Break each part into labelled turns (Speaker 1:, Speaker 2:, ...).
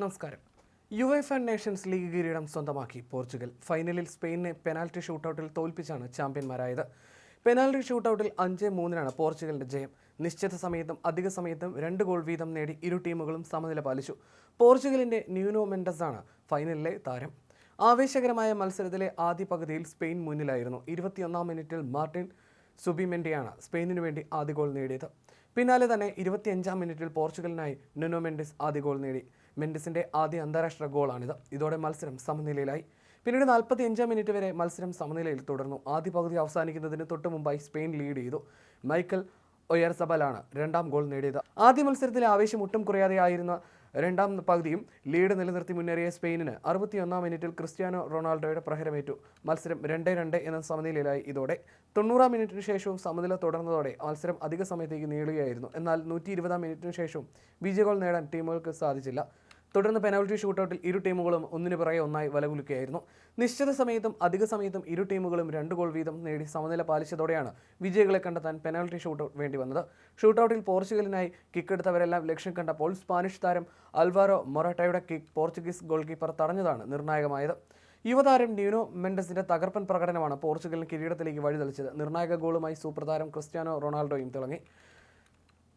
Speaker 1: നമസ്കാരം. യു എഫ് ആൻഡ് നേഷൻസ് ലീഗ് കിരീടം സ്വന്തമാക്കി പോർച്ചുഗൽ. ഫൈനലിൽ സ്പെയിനിനെ പെനാൽറ്റി ഷൂട്ടൌട്ടിൽ തോൽപ്പിച്ചാണ് ചാമ്പ്യന്മാരായത്. പെനാൽറ്റി ഷൂട്ടൌട്ടിൽ അഞ്ച് മൂന്നിനാണ് പോർച്ചുഗലിന്റെ ജയം. നിശ്ചിത സമയത്തും അധിക സമയത്തും രണ്ട് ഗോൾ വീതം നേടി ഇരു ടീമുകളും സമനില പാലിച്ചു. പോർച്ചുഗലിന്റെ ന്യൂനോ മെൻഡസ് ആണ് ഫൈനലിലെ താരം. ആവേശകരമായ മത്സരത്തിലെ ആദ്യ പകുതിയിൽ സ്പെയിൻ മുന്നിലായിരുന്നു. ഇരുപത്തിയൊന്നാം മിനിറ്റിൽ മാർട്ടിൻ സുബിമെൻഡിയാണ് സ്പെയിനിന് വേണ്ടി ആദ്യ ഗോൾ നേടിയത്. പിന്നാലെ തന്നെ ഇരുപത്തിയഞ്ചാം മിനിറ്റിൽ പോർച്ചുഗലിനായി നുനോ മെൻഡിസ് ആദ്യ ഗോൾ നേടി. മെൻഡിസിന്റെ ആദ്യ അന്താരാഷ്ട്ര ഗോളാണിത്. ഇതോടെ മത്സരം സമനിലയിലായി. പിന്നീട് നാൽപ്പത്തി അഞ്ചാം മിനിറ്റ് വരെ മത്സരം സമനിലയിൽ തുടർന്നു. ആദ്യ പകുതി അവസാനിക്കുന്നതിന് തൊട്ട് മുമ്പായി സ്പെയിൻ ലീഡ് ചെയ്തു. മൈക്കൽ ഒയർസബലാണ് രണ്ടാം ഗോൾ നേടിയത്. ആദ്യ മത്സരത്തിലെ ആവേശം ഒട്ടും കുറയാതെയായിരുന്ന രണ്ടാം പകുതിയും ലീഡ് നിലനിർത്തി മുന്നേറിയ സ്പെയിനിന് അറുപത്തിയൊന്നാം മിനിറ്റിൽ ക്രിസ്ത്യാനോ റൊണാൾഡോയുടെ പ്രഹരമേറ്റു. മത്സരം രണ്ട് രണ്ട് എന്ന സമനിലയിലായി. ഇതോടെ തൊണ്ണൂറാം മിനിറ്റിന് ശേഷവും സമനില തുടർന്നതോടെ മത്സരം അധിക സമയത്തേക്ക് നീളുകയായിരുന്നു. എന്നാൽ നൂറ്റി ഇരുപതാം മിനിറ്റിന് ശേഷവും വിജയ ഗോൾ നേടാൻ ടീമുകൾക്ക് സാധിച്ചില്ല. തുടർന്ന് പെനാൽറ്റി ഷൂട്ടൌട്ടിൽ ഇരു ടീമുകളും ഒന്നിനു പുറകെ ഒന്നായി വലകുലുക്കുകയായിരുന്നു നിശ്ചിത സമയത്തും അധിക സമയത്തും ഇരു ടീമുകളും രണ്ട് ഗോൾ വീതം നേടി സമനില പാലിച്ചതോടെയാണ് വിജയികളെ കണ്ടെത്താൻ പെനാൽറ്റി ഷൂട്ടൌട്ട് വേണ്ടി വന്നത്. ഷൂട്ടൌട്ടിൽ പോർച്ചുഗലിനായി കിക്കെടുത്തവരെല്ലാം ലക്ഷ്യം കണ്ടപ്പോൾ സ്പാനിഷ് താരം അൽവാരോ മൊറട്ടയുടെ കിക്ക് പോർച്ചുഗീസ് ഗോൾ കീപ്പർ തടഞ്ഞതാണ് നിർണായകമായത്. യുവതാരം ന്യൂനോ മെൻഡസിന്റെ തകർപ്പൻ പ്രകടനമാണ് പോർച്ചുഗലിന് കിരീടത്തിലേക്ക് വഴിതെളിച്ചത്. നിർണായക ഗോളുമായി സൂപ്പർ താരം ക്രിസ്ത്യാനോ റൊണാൾഡോയും തിളങ്ങി.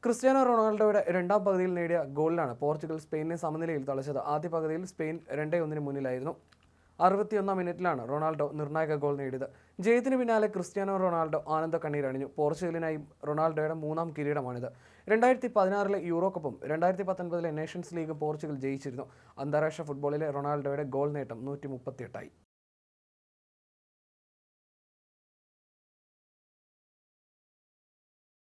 Speaker 1: ക്രിസ്ത്യാനോ റൊണാൾഡോയുടെ രണ്ടാം പകുതിയിൽ നേടിയ ഗോളിലാണ് പോർച്ചുഗൽ സ്പെയിനെ സമനിലയിൽ തളച്ചത്. ആദ്യ പകുതിയിൽ സ്പെയിൻ രണ്ടേ ഒന്നിന് മുന്നിലായിരുന്നു. അറുപത്തിയൊന്നാം മിനിറ്റിലാണ് റൊണാൾഡോ നിർണായക ഗോൾ നേടിയത്. ജയത്തിന് പിന്നാലെ ക്രിസ്ത്യാനോ റൊണാൾഡോ ആനന്ദ കണ്ണീരണിഞ്ഞു പോർച്ചുഗലിനായി റൊണാൾഡോയുടെ മൂന്നാം കിരീടമാണിത്. രണ്ടായിരത്തി പതിനാറിലെ യൂറോ കപ്പും രണ്ടായിരത്തി പത്തൊൻപതിലെ നേഷൻസ് ലീഗ് പോർച്ചുഗൽ ജയിച്ചിരുന്നു. അന്താരാഷ്ട്ര ഫുട്ബോളിലെ റൊണാൾഡോയുടെ ഗോൾ നേട്ടം നൂറ്റി മുപ്പത്തിയെട്ടായി